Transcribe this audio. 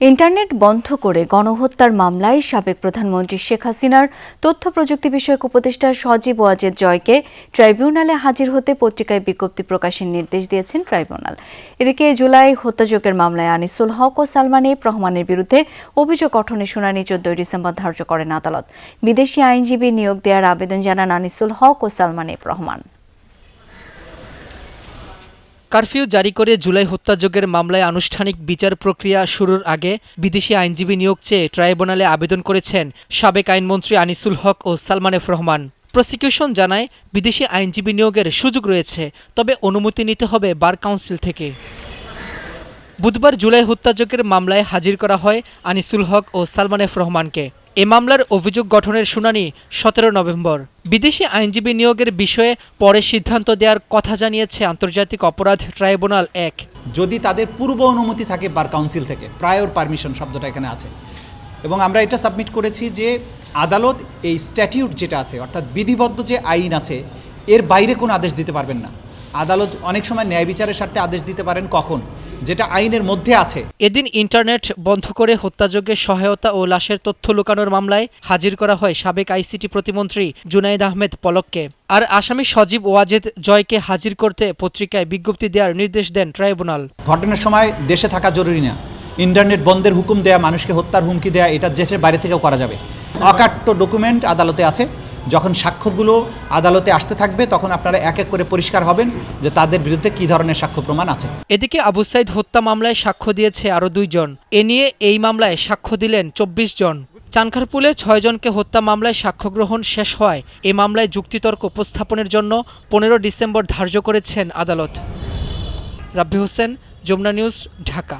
Internet বন্ধ করে গণহত্যার মামলায় সাবেক প্রধানমন্ত্রী শেখ হাসিনার তথ্য প্রযুক্তি বিষয়ক উপদেষ্টা সজীব ওয়াজেদ জয়কে ট্রাইব্যুনালে হাজির হতে পত্রিকায় বিজ্ঞপ্তি প্রকাশের নির্দেশ দিয়েছেন ট্রাইব্যুনাল। এদিকে জুলাই হত্যাযোগের মামলায় আনিসুল হক ও সালমান রহমানের বিরুদ্ধে অভিযোগ গঠনের শুনানি চোদ্দই ডিসেম্বর ধার্য করেন আদালত। বিদেশি আইনজীবী নিয়োগ দেওয়ার আবেদন জানান আনিসুল হক ও সালমান রহমান। কারফিউ জারি করে জুলাই হত্যাযোগের মামলায় আনুষ্ঠানিক বিচার প্রক্রিয়া শুরুর আগে বিদেশি আইনজীবী নিয়োগ চেয়ে ট্রাইব্যুনালে আবেদন করেছেন সাবেক আইনমন্ত্রী আনিসুল হক ও সালমান এফ রহমান। প্রসিকিউশন জানায়, বিদেশি আইনজীবী নিয়োগের সুযোগ রয়েছে, তবে অনুমতি নিতে হবে বার কাউন্সিল থেকে। বুধবার জুলাই হত্যাযজ্ঞের মামলায় হাজির করা হয় আনিসুল হক ও সালমান এফ রহমানকে। এ মামলার অভিযোগ গঠনের শুনানি সতেরো নভেম্বর। বিদেশি আইনজীবী নিয়োগের বিষয়ে পরে সিদ্ধান্ত দেওয়ার কথা জানিয়েছে আন্তর্জাতিক অপরাধ ট্রাইব্যুনাল এক। যদি তাদের পূর্ব অনুমতি থাকে বার কাউন্সিল থেকে প্রায়র পারমিশন শব্দটা এখানে আছে। এবং আমরা এটা সাবমিট করেছি যে আদালত এই স্ট্যাটিউট যেটা আছে, অর্থাৎ বিধিবদ্ধ যে আইন আছে, এর বাইরে কোনো আদেশ দিতে পারবেন না। আদালত অনেক সময় ন্যায় বিচারের স্বার্থে আদেশ দিতে পারেন কখন? যেটা আইনের মধ্যে আছে। এদিন ইন্টারনেট বন্ধ করে হত্যাযজ্ঞের সহায়তা ও লাশের তথ্য লুকানোর মামলায় হাজির করা হয় সাবেক আইসিটি প্রতিমন্ত্রী জুনাইদ আহমেদ পলককে। আর আসামি সজীব ওয়াজেদ জয়কে হাজির করতে পত্রিকায় বিজ্ঞপ্তি দেওয়ার নির্দেশ দেন ট্রাইব্যুনাল। ঘটনার সময় দেশে থাকা জরুরি না। ইন্টারনেট বন্ধের হুকুম দেয়া মানুষকে হত্যার হুমকি দেয়া এটা দেশের বাইরে থেকেও করা যাবে। অকাট্য ডকুমেন্ট আদালতে আছে। যখন সাক্ষ্যগুলো আদালতে আসতে থাকবে, তখন আপনারা এক এক করে পরিষ্কার হবেন যে তাদের বিরুদ্ধে কী ধরনের সাক্ষ্য প্রমাণ আছে। এদিকে আবু সাইদ হত্যা মামলায় সাক্ষ্য দিয়েছে আরও দুইজন এ নিয়ে এই মামলায় সাক্ষ্য দিলেন চব্বিশ জন। চানখারপুলে ছয়জনকে হত্যা মামলায় সাক্ষ্য গ্রহণ শেষ হয়। এ মামলায় যুক্তিতর্ক উপস্থাপনের জন্য পনেরো ডিসেম্বর ধার্য করেছেন আদালত। রাব্বি হোসেন, যমুনা নিউজ, ঢাকা।